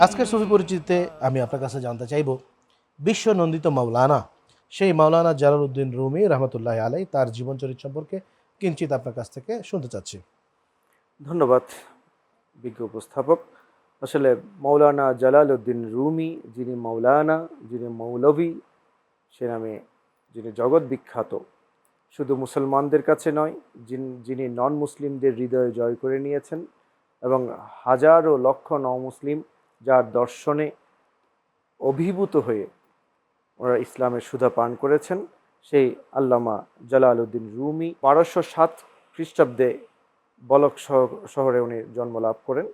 আজকের ছবি পরিচিতিতে আমি আপনার কাছে জানতে চাইব বিশ্ব নন্দিত মাওলানা, সেই মাওলানা জালালউদ্দিন রুমি রহমতুল্লাহ আলাই তার জীবন চরিত্র সম্পর্কে কিঞ্চিত আপনার কাছ থেকে শুনতে চাচ্ছি। ধন্যবাদ, বিজ্ঞ উপস্থাপক। আসলে মৌলানা জালাল উদ্দিন রুমি, যিনি মৌলানা যিনি মৌলভী, সে নামে যিনি জগৎ বিখ্যাত, শুধু মুসলমানদের কাছে নয়, যিন- যিনি নন মুসলিমদের হৃদয়ে জয় করে নিয়েছেন এবং হাজারো লক্ষ ন মুসলিম যার দর্শনে অভিভূত হয়ে ওরা ইসলামের সুধা পান করেছেন। সেই আল্লামা জালাল উদ্দিন রুমি বারোশো সাত খ্রিস্টাব্দে বলক শহ- শহরে উনি জন্ম লাভ করেন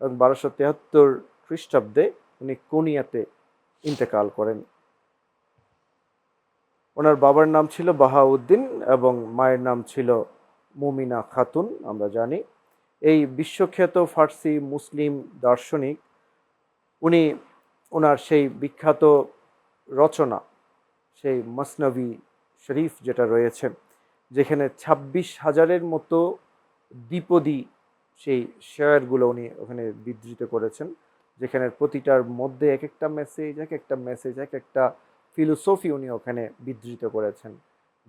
এবং বারোশো তেহাত্তর খ্রিস্টাব্দে উনি কোনিয়াতে ইন্তেকাল করেন। ওনার বাবার নাম ছিল বাহাউদ্দিন এবং মায়ের নাম ছিল মুমিনা খাতুন, আমরা জানি। এই বিশ্বখ্যাত ফার্সি মুসলিম দার্শনিক উনি ওনার সেই বিখ্যাত রচনা, সেই মসনবী শরীফ যেটা রয়েছে, যেখানে ছাব্বিশ হাজারের মতো দ্বিপদী সেই শেয়ারগুলো উনি ওখানে বিধৃত করেছেন যেখানে প্রতিটার মধ্যে এক একটা মেসেজ এক একটা মেসেজ এক একটা ফিলোসফি উনি ওখানে বিধৃত করেছেন,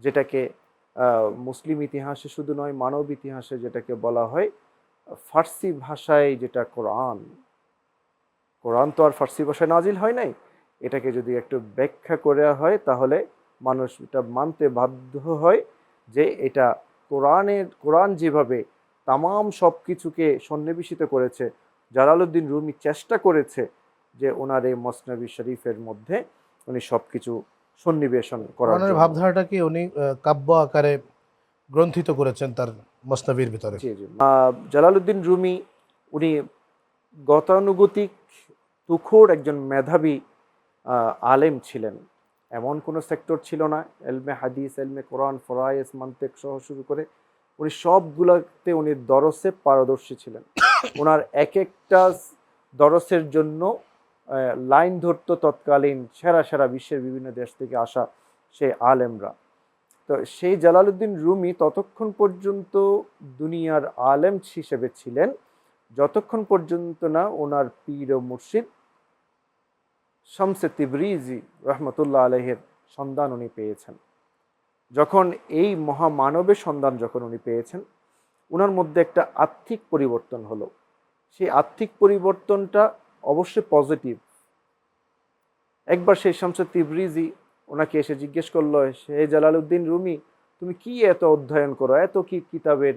যেটাকে মুসলিম ইতিহাসে শুধু নয়, মানব ইতিহাসে যেটাকে বলা হয়, ফার্সি ভাষায় যেটা কোরআন কোরআন তো আর ফার্সি ভাষায় নাজিল হয় নাই। এটাকে যদি একটু ব্যাখ্যা করা হয় তাহলে মানুষ এটা মানতে বাধ্য হয় যে এটা কোরআনের কোরআন যেভাবে তামাম সব কিছুকে সন্নিবেশিত করেছে জালালউদ্দিন রুমি চেষ্টা করেছে যে ওনার এই মসনবী শরীফের মধ্যে উনি সব কিছু সন্নিবেশন করার। ভাবধারাটাকে উনি কাব্য আকারে গ্রন্থিত করেছেন তার মসনবীর ভিতরে? জি জি। আহ, জালালউদ্দিন রুমি উনি গতানুগতিক তুখোর একজন মেধাবী আলেম ছিলেন। এমন কোনো সেক্টর ছিল না। এলমে হাদিস, এলমে কোরআন ফরায়েস মান্তেক সহ শুরু করে উনি সবগুলোতে উনি দরসে পারদর্শী ছিলেন। ওনার এক একটা দরসের জন্য লাইন ধরতো তৎকালীন সেরা সেরা বিশ্বের বিভিন্ন দেশ থেকে আসা সেই আলেমরা। তো সেই জালালউদ্দিন রুমি ততক্ষণ পর্যন্ত দুনিয়ার আলেম হিসেবে ছিলেন। যতক্ষণ পর্যন্ত না ওনার পীর ও মুর্শিদ শামসে তিবরিজি রহমতুল্লাহ আলহের সন্ধান উনি পেয়েছেন। যখন এই মহামানবের সন্ধান যখন উনি পেয়েছেন ওনার মধ্যে একটা আর্থিক পরিবর্তন হলো। সেই আর্থিক পরিবর্তনটা অবশ্যই পজিটিভ একবার সেই শামসে তিবরিজি ওনাকে এসে জিজ্ঞেস করল হে জালালউদ্দিন রুমি, তুমি কি এত অধ্যয়ন করো? এত কি কিতাবের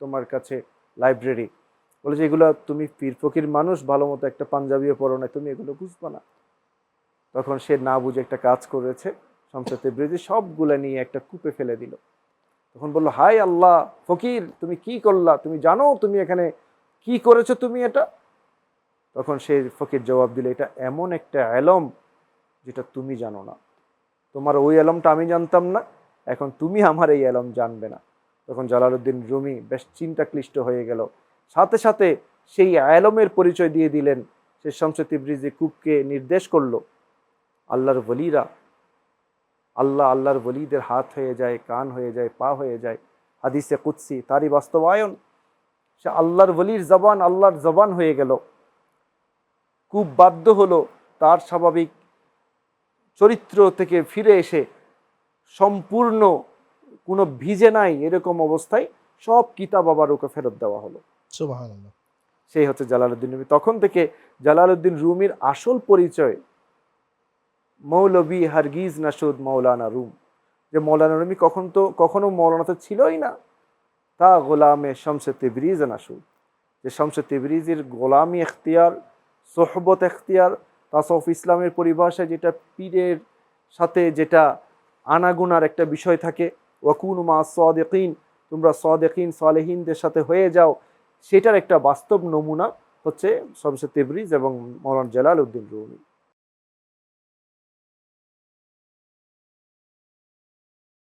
তোমার কাছে লাইব্রেরি বলে যে, এগুলো তুমি পীর ফকির মানুষ, ভালো মতো একটা পাঞ্জাবিও পড়ো না, তুমি এগুলো বুঝব না। তখন সে না বুঝে একটা কাজ করেছে সংসদে ব্রিজি সবগুলো নিয়ে একটা কূপে ফেলে দিল। তখন বলল হাই আল্লাহ, ফকির, তুমি কি করলা? তুমি জানো তুমি এখানে কি করেছ তুমি এটা? তখন সে ফকির জবাব দিল, এটা এমন একটা অ্যালম যেটা তুমি জানো না। তোমার ওই অ্যালমটা আমি জানতাম না, এখন তুমি আমার এই অ্যালম জানবে না। তখন জালালউদ্দিন রুমি বেশ চিন্তা ক্লিষ্ট হয়ে গেল। সাথে সাথে সেই অ্যালমের পরিচয় দিয়ে দিলেন। সে শামসে তিবরিজি কূপকে নির্দেশ করল আল্লাহর বলিরা আল্লাহ আল্লাহর বলিদের হাত হয়ে যায় কান হয়ে যায় পা হয়ে যায়। হাদিসে কুৎসি তারই বাস্তবায়ন। সে আল্লাহর বলির জবান আল্লাহর জবান হয়ে গেল। খুব বাধ্য হলো তার স্বাভাবিক চরিত্র থেকে ফিরে এসে সম্পূর্ণ কোনো ভিজে নাই এরকম অবস্থায় সব কিতাব আবার ওকে ফেরত দেওয়া হলো। সেই হচ্ছে জালালউদ্দিন রুমি। তখন থেকে জালালউদ্দিন রুমির আসল পরিচয় মৌলবী হারগিজ নাসুদ মৌলানা রুম। যে মৌলানা রুমি কখন তো, কখনো মৌলানা তো ছিলই না। তা গোলামে শামসে তেবরিজ নাসুদ। যে শামসে তেবরিজের গোলামি এখতিয়ার, সোহবত এখতিয়ার তাসফ ইসলামের পরিভাষায় যেটা পীরের সাথে যেটা আনাগুনার একটা বিষয় থাকে, ওয়াকুন মা সদেকিন, তোমরা সদেকিন, সালেহিনদের সাথে হয়ে যাও, সেটার একটা বাস্তব নমুনা হচ্ছে শমসে তেবরিজ এবং মৌলান জালাল উদ্দিন রুমি।